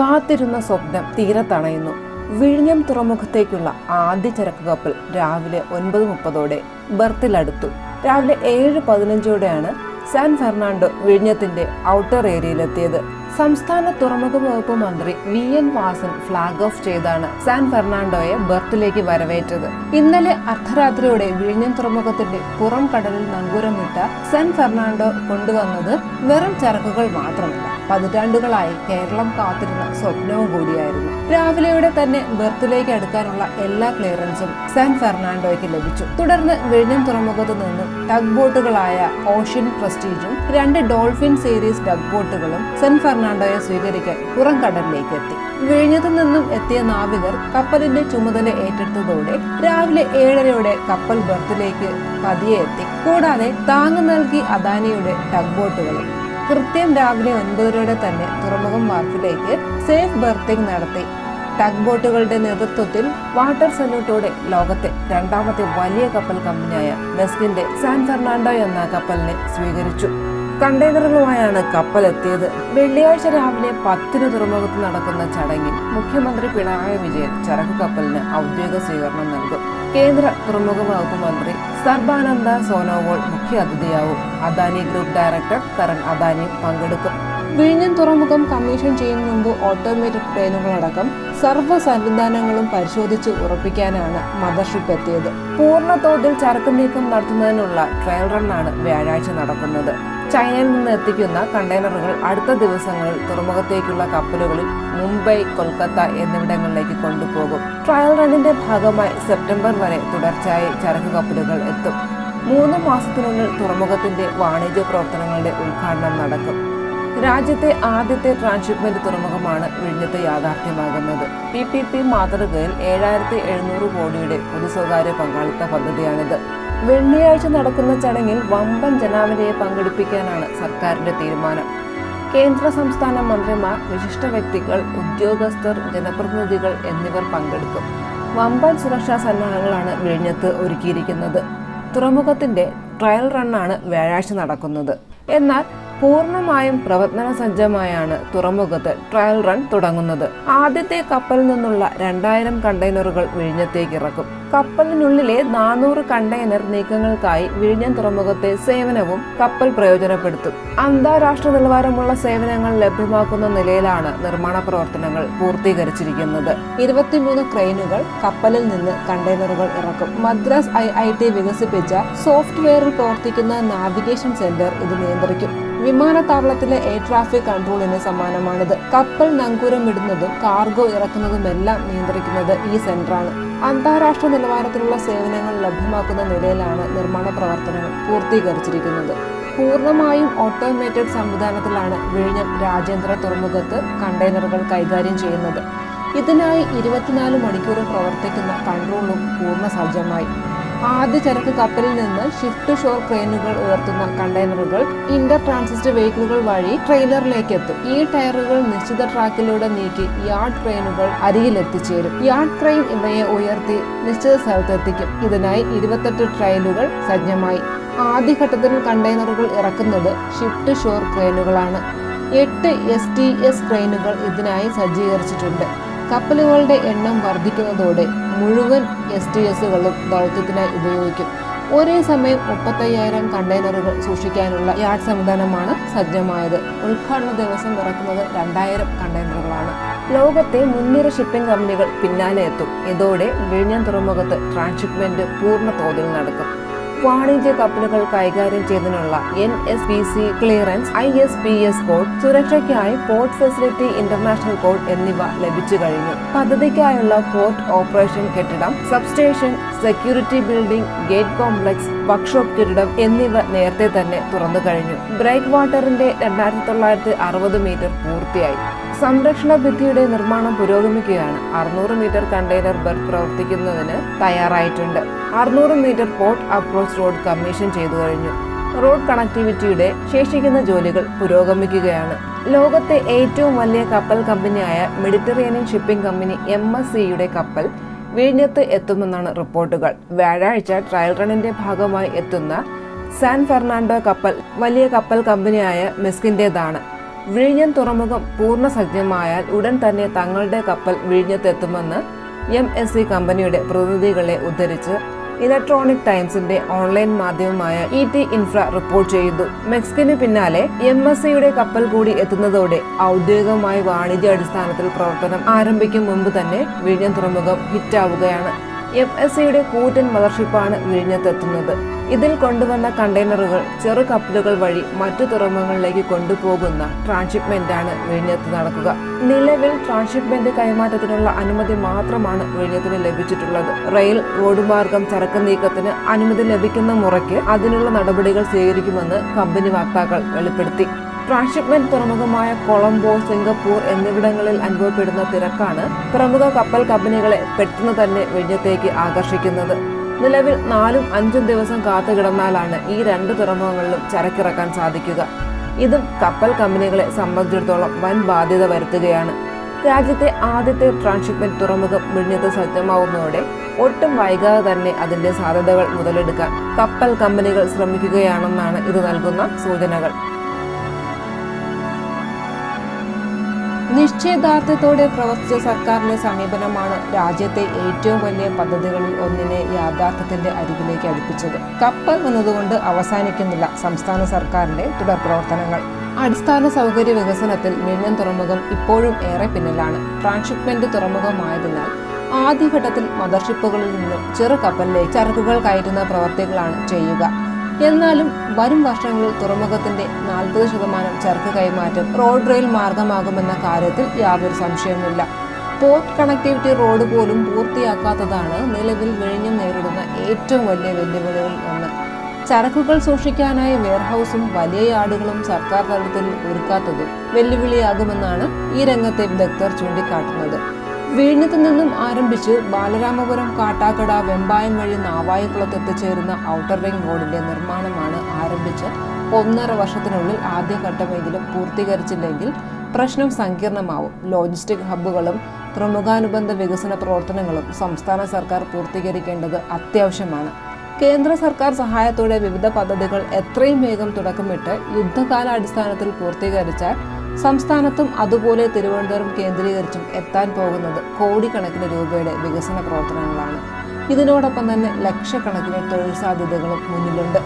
കാത്തിരുന്ന സ്വപ്നം തീരത്തണയുന്നു വിഴിഞ്ഞം തുറമുഖത്തേക്കുള്ള ആദ്യ ചരക്ക് കപ്പൽ രാവിലെ ഒൻപത് മുപ്പതോടെ ബർത്തിലടുത്തു. രാവിലെ ഏഴ് പതിനഞ്ചോടെയാണ് സാൻ ഫെർണാണ്ടോ വിഴിഞ്ഞത്തിന്റെ ഔട്ടർ ഏരിയയിലെത്തിയത്. സംസ്ഥാന തുറമുഖ വകുപ്പ് മന്ത്രി V N Vasan flag off ചെയ്താണ് സാൻ ഫെർണാണ്ടോയെ ബർത്തിലേക്ക് വരവേറ്റത്. ഇന്നലെ അർദ്ധരാത്രിയോടെ വിഴിഞ്ഞം തുറമുഖത്തിന്റെ പുറം കടലിൽ നങ്കൂരമിട്ട സാൻ ഫെർണാണ്ടോ കൊണ്ടുവന്നത് വെറും ചരക്കുകൾ മാത്രമല്ല പതിറ്റാണ്ടുകളായി കേരളം കാത്തിരുന്ന സ്വപ്നവും കൂടിയായിരുന്നു. രാവിലെയോടെ തന്നെ ബർത്തിലേക്ക് അടുക്കാനുള്ള എല്ലാ ക്ലിയറൻസും സാൻ ഫെർണാണ്ടോയ്ക്ക് ലഭിച്ചു. തുടർന്ന് വിഴിഞ്ഞം തുറമുഖത്ത് നിന്നും ടഗ് ബോട്ടുകളായ ഓഷ്യൻ പ്രസ്റ്റീജും രണ്ട് ഡോൾഫിൻ സീരീസ് ടഗ് ബോട്ടുകളും സാൻ ഫെർണാണ്ടോയെ സ്വീകരിക്കാൻ പുറം കടലിലേക്ക് എത്തി. വിഴിഞ്ഞത്തു നിന്നും എത്തിയ നാവികർ കപ്പലിന്റെ ചുമതല ഏറ്റെടുത്തതോടെ രാവിലെ ഏഴരയോടെ കപ്പൽ ബർത്തിലേക്ക് പതിയെ എത്തി. കൂടാതെ താങ്ങ് നൽകി അദാനിയുടെ ടഗ് ബോട്ടുകളും കൃത്യം രാവിലെ ഒൻപതരയോടെ തന്നെ തുറമുഖം വാർപ്പിലേക്ക് സേഫ് ബർത്തിംഗ് നടത്തി. ടഗ് ബോട്ടുകളുടെ നേതൃത്വത്തിൽ വാട്ടർ സല്യൂട്ടോടെ ലോകത്തെ രണ്ടാമത്തെ വലിയ കപ്പൽ കമ്പനിയായ ബെസ്കിന്റെ സാൻ ഫെർണാണ്ടോ എന്ന കപ്പലിനെ സ്വീകരിച്ചു. കണ്ടെയ്നറുകളുമായാണ് കപ്പൽ എത്തിയത് വെള്ളിയാഴ്ച രാവിലെ പത്തിന് തുറമുഖത്ത് നടക്കുന്ന ചടങ്ങിൽ മുഖ്യമന്ത്രി പിണറായി വിജയൻ ചരക്ക് കപ്പലിന് ഔദ്യോഗിക സ്വീകരണം നൽകും. കേന്ദ്ര തുറമുഖ വകുപ്പ് മന്ത്രി സർബാനന്ദ സോനോവോൾ മുഖ്യ അതിഥിയാവും. അദാനി ഗ്രൂപ്പ് ഡയറക്ടർ കരൺ അദാനിയും പങ്കെടുക്കും. വിഴിഞ്ഞം തുറമുഖം കമ്മീഷൻ ചെയ്യുന്ന മുമ്പ് ഓട്ടോമേറ്റഡ് ട്രെയിനുകളടക്കം സർവ സംവിധാനങ്ങളും പരിശോധിച്ച് ഉറപ്പിക്കാനാണ് മദർഷിപ്പ് എത്തിയത്. പൂർണ തോതിൽ ചരക്ക് നീക്കം നടത്തുന്നതിനുള്ള ട്രയൽ റണ്ണാണ് വ്യാഴാഴ്ച നടക്കുന്നത്. ചൈനയിൽ നിന്ന് എത്തിക്കുന്ന കണ്ടെയ്നറുകൾ അടുത്ത ദിവസങ്ങളിൽ തുറമുഖത്തേക്കുള്ള കപ്പലുകളിൽ മുംബൈ കൊൽക്കത്ത എന്നിവിടങ്ങളിലേക്ക് കൊണ്ടുപോകും. ട്രയൽ റണ്ണിന്റെ ഭാഗമായി സെപ്റ്റംബർ വരെ തുടർച്ചയായി ചരക്ക് കപ്പലുകൾ എത്തും. മൂന്ന് മാസത്തിനുള്ളിൽ തുറമുഖത്തിന്റെ വാണിജ്യ പ്രവർത്തനങ്ങളുടെ ഉദ്ഘാടനം നടക്കും. രാജ്യത്തെ ആദ്യത്തെ ട്രാൻസ്ഷിപ്മെന്റ് തുറമുഖമാണ് വിഴിഞ്ഞത്ത് യാഥാർത്ഥ്യമാകുന്നത്. പി പി പി മാതൃകയിൽ ഏഴായിരത്തി എഴുന്നൂറ് കോടിയുടെ പൊതു സ്വകാര്യ പങ്കാളിത്ത പദ്ധതിയാണിത്. വെള്ളിയാഴ്ച നടക്കുന്ന ചടങ്ങിൽ വമ്പൻ ജനാവലിയെ പങ്കെടുപ്പിക്കാനാണ് സർക്കാരിന്റെ തീരുമാനം. കേന്ദ്ര സംസ്ഥാന മന്ത്രിമാർ വിശിഷ്ട വ്യക്തികൾ ഉദ്യോഗസ്ഥർ ജനപ്രതിനിധികൾ എന്നിവർ പങ്കെടുക്കും. വമ്പൻ സുരക്ഷാ സന്നാഹങ്ങളാണ് വിഴിഞ്ഞത്ത് ഒരുക്കിയിരിക്കുന്നത്. തുറമുഖത്തിന്റെ ട്രയൽ റണ്ണാണ് വ്യാഴാഴ്ച നടക്കുന്നത്. എന്നാൽ പൂർണമായും പ്രവർത്തന സജ്ജമായാണ് തുറമുഖത്ത് ട്രയൽ റൺ തുടങ്ങുന്നത്. ആദ്യത്തെ കപ്പലിൽ നിന്നുള്ള രണ്ടായിരം കണ്ടെയ്നറുകൾ വിഴിഞ്ഞത്തേക്ക് ഇറക്കും കപ്പലിനുള്ളിലെ നാനൂറ് കണ്ടെയ്നർ നീക്കങ്ങൾക്കായി വിഴിഞ്ഞം തുറമുഖത്തെ സേവനവും കപ്പൽ പ്രയോജനപ്പെടുത്തും. അന്താരാഷ്ട്ര നിലവാരമുള്ള സേവനങ്ങൾ ലഭ്യമാക്കുന്ന നിലയിലാണ് നിർമ്മാണ പ്രവർത്തനങ്ങൾ പൂർത്തീകരിച്ചിരിക്കുന്നത്. ഇരുപത്തിമൂന്ന് ക്രെയിനുകൾ കപ്പലിൽ നിന്ന് കണ്ടെയ്നറുകൾ ഇറക്കും. മദ്രാസ് ഐ ഐ ടി വികസിപ്പിച്ച സോഫ്റ്റ്വെയറിൽ പ്രവർത്തിക്കുന്ന നാവിഗേഷൻ സെന്റർ ഇത് നിയന്ത്രിക്കും. വിമാനത്താവളത്തിലെ എയർ ട്രാഫിക് കൺട്രോളിന് സമാനമാണിത്. കപ്പൽ നങ്കൂരം ഇടുന്നതും കാർഗോ ഇറക്കുന്നതുമെല്ലാം നിയന്ത്രിക്കുന്നത് ഈ സെന്ററാണ് അന്താരാഷ്ട്ര നിലവാരത്തിലുള്ള സേവനങ്ങൾ ലഭ്യമാക്കുന്ന നിലയിലാണ് നിർമ്മാണ പ്രവർത്തനങ്ങൾ പൂർത്തീകരിച്ചിരിക്കുന്നത്. പൂർണമായും ഓട്ടോമേറ്റഡ് സംവിധാനത്തിലാണ് വിഴിഞ്ഞം രാജ്യാന്തര തുറമുഖത്ത് കണ്ടെയ്നറുകൾ കൈകാര്യം ചെയ്യുന്നത്. ഇതിനായി ഇരുപത്തിനാല് മണിക്കൂറും പ്രവർത്തിക്കുന്ന കൺട്രോളും പൂർണ സജ്ജമായി. ആദ്യ ചരക്ക് കപ്പലിൽ നിന്ന് ഷിഫ്റ്റ് ഷോർ ക്രെയിനുകൾ ഉയർത്തുന്ന കണ്ടെയ്നറുകൾ ഇന്റർ ട്രാൻസിസ്റ്റ് വെഹിക്കിളുകൾ വഴി ട്രെയിലറിലേക്ക് എത്തും. ഈ ടയറുകൾ നിശ്ചിത ട്രാക്കിലൂടെ നീക്കി യാർഡ് ക്രെയിനുകൾ അരികിൽ എത്തിച്ചേരും. യാർഡ് ക്രെയിൻ ഇവയെ ഉയർത്തി നിശ്ചിത സ്ഥലത്തെത്തിക്കും ഇതിനായി ഇരുപത്തെട്ട് ട്രെയിനുകൾ സജ്ജമായി ആദ്യഘട്ടത്തിൽ കണ്ടെയ്നറുകൾ ഇറക്കുന്നത് ഷിഫ്റ്റ് ഷോർ ക്രെയിനുകളാണ് എട്ട് എസ് ടി എസ് ഇതിനായി സജ്ജീകരിച്ചിട്ടുണ്ട്. കപ്പലുകളുടെ എണ്ണം വർദ്ധിക്കുന്നതോടെ മുഴുവൻ എസ് ടി എസുകളും ദൗത്യത്തിനായി ഉപയോഗിക്കും. ഒരേ സമയം മുപ്പത്തയ്യായിരം കണ്ടെയ്നറുകൾ സൂക്ഷിക്കാനുള്ള യാർഡ് സംവിധാനമാണ് സജ്ജമായത്. ഉദ്ഘാടന ദിവസം ഇറക്കുന്നത് രണ്ടായിരം കണ്ടെയ്നറുകളാണ്. ലോകത്തെ മുൻനിര ഷിപ്പിംഗ് കമ്പനികൾ പിന്നാലെ എത്തും ഇതോടെ വിഴിഞ്ഞം തുറമുഖത്ത് ട്രാൻസ്ഷിപ്മെന്റ് പൂർണ തോതിൽ നടക്കും. വാണിജ്യ കപ്പലുകൾ കൈകാര്യം ചെയ്യുന്നതിനുള്ള N S P C clearance I S P S code സുരക്ഷയ്ക്കായി പോർട്ട് ഫെസിലിറ്റി ഇന്റർനാഷണൽ കോഡ് എന്നിവ ലഭിച്ചു കഴിഞ്ഞു. പദ്ധതിക്കായുള്ള പോർട്ട് ഓപ്പറേഷൻ കെട്ടിടം substation security building gate complex workshop കെട്ടിടം എന്നിവ നേരത്തെ തന്നെ തുറന്നു കഴിഞ്ഞു. ബ്രേക്ക് വാട്ടറിന്റെ രണ്ടായിരത്തി തൊള്ളായിരത്തി അറുപത് മീറ്റർ പൂർത്തിയായി. സംരക്ഷണ ഭിത്തിയുടെ നിർമ്മാണം പുരോഗമിക്കുകയാണ്. അറുന്നൂറ് മീറ്റർ കണ്ടെയ്നർ ബെർത്ത് പ്രവർത്തിക്കുന്നതിന് തയ്യാറായിട്ടുണ്ട്. അറുന്നൂറ് metre port approach road commission ചെയ്തു കഴിഞ്ഞു. റോഡ് കണക്ടിവിറ്റിയുടെ ശേഷിക്കുന്ന ജോലികൾ പുരോഗമിക്കുകയാണ്. ലോകത്തെ ഏറ്റവും വലിയ കപ്പൽ കമ്പനിയായ Mediterranean shipping company M S സിയുടെ കപ്പൽ വിഴിഞ്ഞത്ത് എത്തുമെന്നാണ് റിപ്പോർട്ടുകൾ. വ്യാഴാഴ്ച ട്രയൽ റണ്ണിന്റെ ഭാഗമായി എത്തുന്ന സാൻ ഫെർണാണ്ടോ കപ്പൽ വലിയ കപ്പൽ കമ്പനിയായ മെസ്കിന്റെതാണ് വിഴിഞ്ഞം തുറമുഖം പൂർണ സജ്ജമായാൽ ഉടൻ തന്നെ തങ്ങളുടെ കപ്പൽ വിഴിഞ്ഞത്തെത്തുമെന്ന് എം എസ് സി കമ്പനിയുടെ പ്രതിനിധികളെ ഉദ്ധരിച്ച് ഇലക്ട്രോണിക് ടൈംസിന്റെ ഓൺലൈൻ മാധ്യമമായ ഇ ടി ഇൻഫ്ര റിപ്പോർട്ട് ചെയ്തു. മെക്സിക്കിന് പിന്നാലെ എം എസ് സിയുടെ കപ്പൽ കൂടി എത്തുന്നതോടെ ഔദ്യോഗികമായി വാണിജ്യ അടിസ്ഥാനത്തിൽ പ്രവർത്തനം ആരംഭിക്കും മുമ്പ് തന്നെ വിഴിഞ്ഞം തുറമുഖം ഹിറ്റാവുകയാണ്. എം എസ് സിയുടെ കൂറ്റൻ മദർഷിപ്പാണ് വിഴിഞ്ഞത്തെത്തുന്നത്. ഇതിൽ കൊണ്ടുവന്ന കണ്ടെയ്നറുകൾ ചെറു കപ്പലുകൾ വഴി മറ്റു തുറമുഖങ്ങളിലേക്ക് കൊണ്ടുപോകുന്ന ട്രാൻഷിപ്മെന്റാണ് വിഴിഞ്ഞത്ത് നടക്കുക. നിലവിൽ ട്രാൻഷിപ്മെന്റ് കൈമാറ്റത്തിനുള്ള അനുമതി മാത്രമാണ് വിഴിഞ്ഞത്തിന് ലഭിച്ചിട്ടുള്ളത്. റെയിൽ റോഡ് മാർഗം ചരക്ക് നീക്കത്തിന് അനുമതി ലഭിക്കുന്ന മുറയ്ക്ക് അതിനുള്ള നടപടികൾ സ്വീകരിക്കുമെന്ന് കമ്പനി വക്താക്കൾ വെളിപ്പെടുത്തി. ട്രാൻസ്ഷിപ്മെന്റ് തുറമുഖമായ കൊളംബോ സിംഗപ്പൂർ എന്നിവിടങ്ങളിൽ അനുഭവപ്പെടുന്ന തിരക്കാണ് പ്രമുഖ കപ്പൽ കമ്പനികളെ പെട്ടെന്ന് തന്നെ വിഴിഞ്ഞത്തേക്ക് ആകർഷിക്കുന്നത്. നിലവിൽ നാലും അഞ്ചും ദിവസം കാത്തു കിടന്നാലാണ് ഈ രണ്ട് തുറമുഖങ്ങളിലും ചരക്കിറക്കാൻ സാധിക്കുക. ഇതും കപ്പൽ കമ്പനികളെ സംബന്ധിച്ചിടത്തോളം വൻ ബാധ്യത വരുത്തുകയാണ്. രാജ്യത്തെ ആദ്യത്തെ ട്രാൻസ്ഷിപ്മെന്റ് തുറമുഖം വിഴിഞ്ഞത്ത് സജ്ജമാവുന്നതോടെ ഒട്ടും വൈകാതെ തന്നെ അതിന്റെ സാധ്യതകൾ മുതലെടുക്കാൻ കപ്പൽ കമ്പനികൾ ശ്രമിക്കുകയാണെന്നാണ് ഇത് നൽകുന്ന സൂചനകൾ. നിശ്ചയദാർഢ്യത്തോടെ പ്രവർത്തിച്ച സർക്കാരിന്റെ സമീപനമാണ് രാജ്യത്തെ ഏറ്റവും വലിയ പദ്ധതികളിൽ ഒന്നിനെ യാഥാർത്ഥ്യത്തിന്റെ അരികിലേക്ക് അടുപ്പിച്ചത്. കപ്പൽ വന്നതുകൊണ്ട് അവസാനിക്കുന്നില്ല സംസ്ഥാന സർക്കാരിന്റെ തുടർ പ്രവർത്തനങ്ങൾ. അടിസ്ഥാന സൗകര്യ വികസനത്തിൽ മിന്നൻ തുറമുഖം ഇപ്പോഴും ഏറെ പിന്നിലാണ്. ട്രാൻസ്ഷിപ്മെന്റ് തുറമുഖമായതിനാൽ ആദ്യഘട്ടത്തിൽ മദർഷിപ്പുകളിൽ നിന്നും ചെറു ചരക്കുകൾ കയറ്റുന്ന പ്രവർത്തികളാണ് ചെയ്യുക. എന്നാലും വരും വർഷങ്ങളിൽ തുറമുഖത്തിന്റെ നാൽപ്പത് ശതമാനം ചരക്ക് കൈമാറ്റം റോഡ് റെയിൽ മാർഗമാകുമെന്ന കാര്യത്തിൽ യാതൊരു സംശയവുമില്ല. പോർട്ട് കണക്ടിവിറ്റി റോഡ് പോലും പൂർത്തിയാക്കാത്തതാണ് നിലവിൽ വിഴിഞ്ഞം നേരിടുന്ന ഏറ്റവും വലിയ വെല്ലുവിളികളിൽ ഒന്ന്. ചരക്കുകൾ സൂക്ഷിക്കാനായി വെയർഹൌസും വലിയ യാർഡുകളും സർക്കാർ തലത്തിൽ ഒരുക്കാത്തതും വെല്ലുവിളിയാകുമെന്നാണ് ഈ രംഗത്തെ വിദഗ്ധർ ചൂണ്ടിക്കാട്ടുന്നത്. വിഴിഞ്ഞത്ത് നിന്നും ആരംഭിച്ച് ബാലരാമപുരം കാട്ടാക്കട വെമ്പായം വഴി നാവായിക്കുളത്ത് എത്തിച്ചേരുന്ന ഔട്ടർ റിംഗ് റോഡിന്റെ നിർമ്മാണമാണ് ആരംഭിച്ച് ഒന്നര വർഷത്തിനുള്ളിൽ ആദ്യഘട്ടമെങ്കിലും പൂർത്തീകരിച്ചില്ലെങ്കിൽ പ്രശ്നം സങ്കീർണമാവും. ലോജിസ്റ്റിക് ഹബ്ബുകളും പ്രമുഖാനുബന്ധ വികസന പ്രവർത്തനങ്ങളും സംസ്ഥാന സർക്കാർ പൂർത്തീകരിക്കേണ്ടത് അത്യാവശ്യമാണ്. കേന്ദ്ര സർക്കാർ സഹായത്തോടെ വിവിധ പദ്ധതികൾ എത്രയും വേഗം തുടക്കമിട്ട് യുദ്ധകാലാടിസ്ഥാനത്തിൽ പൂർത്തീകരിച്ചാൽ സംസ്ഥാനത്തും അതുപോലെ തിരുവനന്തപുരം കേന്ദ്രീകരിച്ചും എത്താൻ പോകുന്നത് കോടിക്കണക്കിന് രൂപയുടെ വികസന പ്രവർത്തനങ്ങളാണ്. ഇതിനോടൊപ്പം തന്നെ ലക്ഷക്കണക്കിന് തൊഴിൽ സാധ്യതകളും മുന്നിലുണ്ട്.